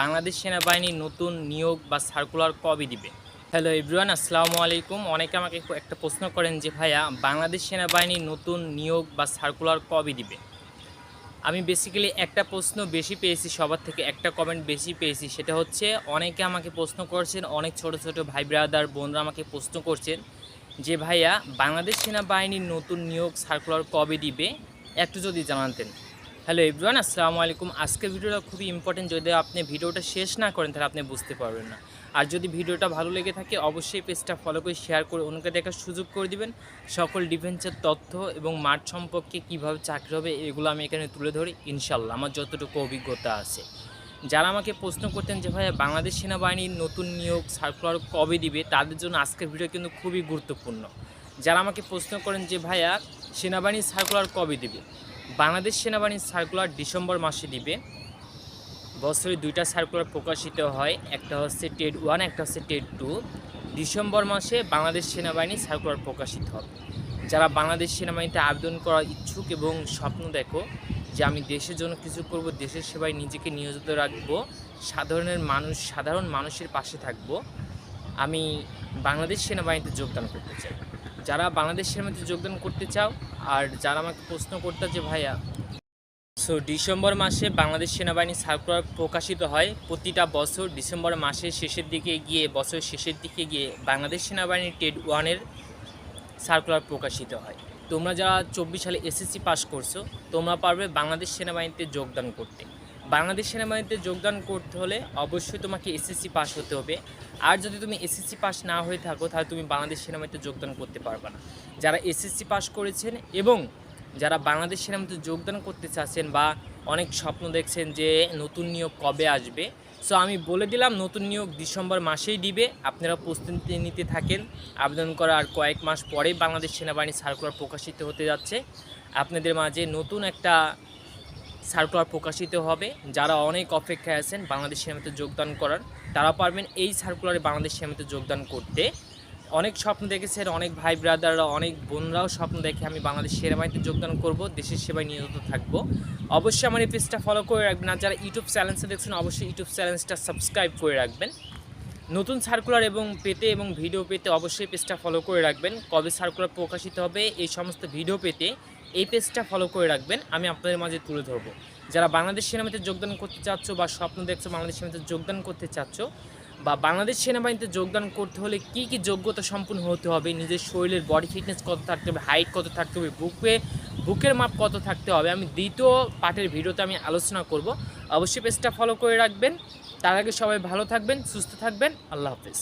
বাংলাদেশ সেনাবাহিনীর নতুন নিয়োগ বা সার্কুলার কবে দিবে? হ্যালো এভরিওয়ান আসসালামু আলাইকুম। অনেকে আমাকে একটা প্রশ্ন করেন যে, ভাইয়া, বাংলাদেশ সেনাবাহিনীর নতুন নিয়োগ বা সার্কুলার কবে দিবে? আমি বেসিক্যালি একটা প্রশ্ন বেশি পেয়েছি, সবার থেকে একটা কমেন্ট বেশি পেয়েছি। সেটা হচ্ছে, অনেকে আমাকে প্রশ্ন করছেন, অনেক ছোট ছোট ভাই ব্রাদার বোনরা আমাকে প্রশ্ন করছেন যে, ভাইয়া, বাংলাদেশ সেনাবাহিনীর নতুন নিয়োগ সার্কুলার কবে দিবে? একটু যদি জানাতেন। হ্যালো এভরিওয়ান, আসসালামু আলাইকুম। আজকের ভিডিওটা খুবই ইম্পর্টেন্ট যদি আপনি ভিডিওটা শেষ না করেন, তাহলে আপনি বুঝতে পারবেন না। আর যদি ভিডিওটা ভালো লেগে থাকে, অবশ্যই পেজটা ফলো করে শেয়ার করে অন্যকে দেখার সুযোগ করে দিবেন। সকল ডিফেন্সের তথ্য এবং মাঠ সম্পর্কে কীভাবে চাকরি হবে, এগুলো আমি এখানে তুলে ধরি। ইনশাল্লাহ আমার যতটুকু অভিজ্ঞতা আছে। যারা আমাকে প্রশ্ন করতেন যে, ভাইয়া, বাংলাদেশ সেনাবাহিনীর নতুন নিয়োগ সার্কুলার কবে দিবে? তাদের জন্য আজকের ভিডিও কিন্তু খুবই গুরুত্বপূর্ণ। যারা আমাকে প্রশ্ন করেন যে, ভাইয়া, সেনাবাহিনীর সার্কুলার কবে দিবে? বাংলাদেশ সেনাবাহিনীর সার্কুলার ডিসেম্বর মাসে দিবে বছরে দুইটা সার্কুলার প্রকাশিত হয়, একটা হচ্ছে টেড ওয়ান একটা হচ্ছে টেড টু ডিসেম্বর মাসে বাংলাদেশ সেনাবাহিনী সার্কুলার প্রকাশিত হবে। যারা বাংলাদেশ সেনাবাহিনীতে আবেদন করার ইচ্ছুক এবং স্বপ্ন দেখো যে আমি দেশের জন্য কিছু করব, দেশের সেবায় নিজেকে নিয়োজিত রাখব, সাধারণের মানুষ, সাধারণ মানুষের পাশে থাকব, আমি বাংলাদেশ সেনাবাহিনীতে যোগদান করতে চাই। যারা বাংলাদেশ সেনাবাহিনীতে যোগদান করতে চাও আর যারা আমাকে প্রশ্ন করতে যে ভাইয়া সো ডিসেম্বর মাসে বাংলাদেশ সেনাবাহিনী সার্কুলার প্রকাশিত হয়। প্রতিটা বছর ডিসেম্বর মাসের শেষের দিকে গিয়ে, বছরের শেষের দিকে গিয়ে বাংলাদেশ সেনাবাহিনীর টেড ওয়ানের সার্কুলার প্রকাশিত হয়। তোমরা যারা চব্বিশ সালে এসএসসি পাস করছ, তোমরা পারবে বাংলাদেশ সেনাবাহিনীতে যোগদান করতে। বাংলাদেশ সেনাবাহিনীতে যোগদান করতে হলে অবশ্যই তোমাকে এসএসসি পাস হতে হবে। আর যদি তুমি এসএসসি পাস না হয়ে থাকো, তাহলে তুমি বাংলাদেশ সেনাবাহিনীতে যোগদান করতে পারবে না। যারা এসএসসি পাস করেছেন এবং যারা বাংলাদেশ সেনাবাহিনীতে যোগদান করতে চাচ্ছেন বা অনেক স্বপ্ন দেখছেন যে নতুন নিয়োগ কবে আসবে সো আমি বলে দিলাম নতুন নিয়োগ ডিসেম্বর মাসেই দিবে। আপনারা প্রস্তুতি নিতে থাকেন। আবেদন করার আর কয়েক মাস পরেই বাংলাদেশ সেনাবাহিনী সার্কুলার প্রকাশিত হতে যাচ্ছে। আপনাদের মাঝে নতুন একটা সার্কুলার প্রকাশিত হবে। যারা অনেক অপেক্ষায় আছেন, বাংলাদেশ সেনাবাহিনীতে যোগদান করার, তারা পারবেন এই সার্কুলারে বাংলাদেশ সেনাবাহিনীতে যোগদান করতে। অনেক স্বপ্ন দেখেছেন, অনেক ভাই ব্রাদাররা, অনেক বোনরাও স্বপ্ন দেখে আমি বাংলাদেশ সেনাবাহিনীতে যোগদান করব, দেশের সেবায় নিয়োজিত থাকব। অবশ্যই আমার এই পেজটা ফলো করে রাখবেন, আর যারা ইউটিউব চ্যানেলসে দেখছেন, অবশ্যই ইউটিউব চ্যানেলসটা সাবস্ক্রাইব করে রাখবেন। নতুন সার্কুলার এবং পেতে এবং ভিডিও পেতে অবশ্যই পেজটা ফলো করে রাখবেন। কবে সার্কুলার প্রকাশিত হবে, এই সমস্ত ভিডিও পেতে এই পেজটা ফলো করে রাখবেন, আমি আপনাদের মাঝে তুলে ধরবো। যারা বাংলাদেশ সেনাবাহিনীতে যোগদান করতে চাচ্ছ বা স্বপ্ন দেখছ বাংলাদেশ সেনাবাহিনীতে যোগদান করতে চাচ্ছ, বা বাংলাদেশ সেনাবাহিনীতে যোগদান করতে হলে কি কি যোগ্যতা সম্পূর্ণ হতে হবে, নিজের শরীরের বডি ফিটনেস কত থাকতে হবে হাইট কত থাকতে হবে বুকে বুকের মাপ কত থাকতে হবে, আমি দ্বিতীয় পার্টের ভিডিওতে আমি আলোচনা করব। অবশ্যই পেজটা ফলো করে রাখবেন। তার আগে সবাই ভালো থাকবেন, সুস্থ থাকবেন, আল্লাহ হাফেজ।